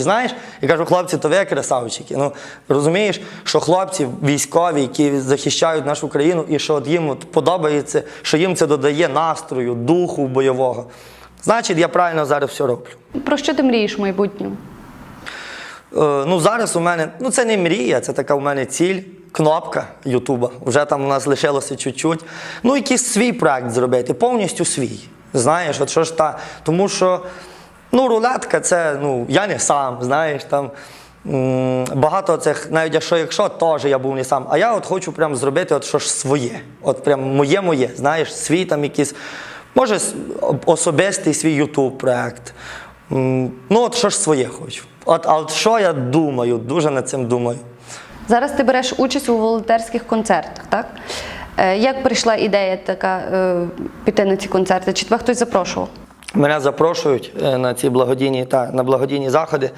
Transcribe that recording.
Знаєш, і кажу, хлопці, то ви красавчики. Ну розумієш, що хлопці військові, які захищають нашу країну, і що от їм от подобається, що їм це додає настрою, духу бойового. Значить, я правильно зараз все роблю. Про що ти мрієш в майбутньому? Е, ну зараз у мене, ну це не мрія, це така у мене ціль. Кнопка Ютуба. Вже там у нас лишилося чуть-чуть. Ну, якийсь свій проект зробити, повністю свій. Знаєш, от що ж та. Тому що ну, рулетка це, ну, я не сам, знаєш, там. Багато цих, навіть якщо якщо, теж я був не сам. А я от хочу прям зробити от що ж своє. От прям моє-моє, знаєш, свій там якийсь, може, особистий свій Ютуб проект. Ну, от що ж своє хочу. От, а от що я думаю, дуже над цим думаю. Зараз ти береш участь у волонтерських концертах, так? Е, Як прийшла ідея така е, піти на ці концерти? Чи тебе хтось запрошував? Мене запрошують е, на ці благодійні та на благодійні заходи.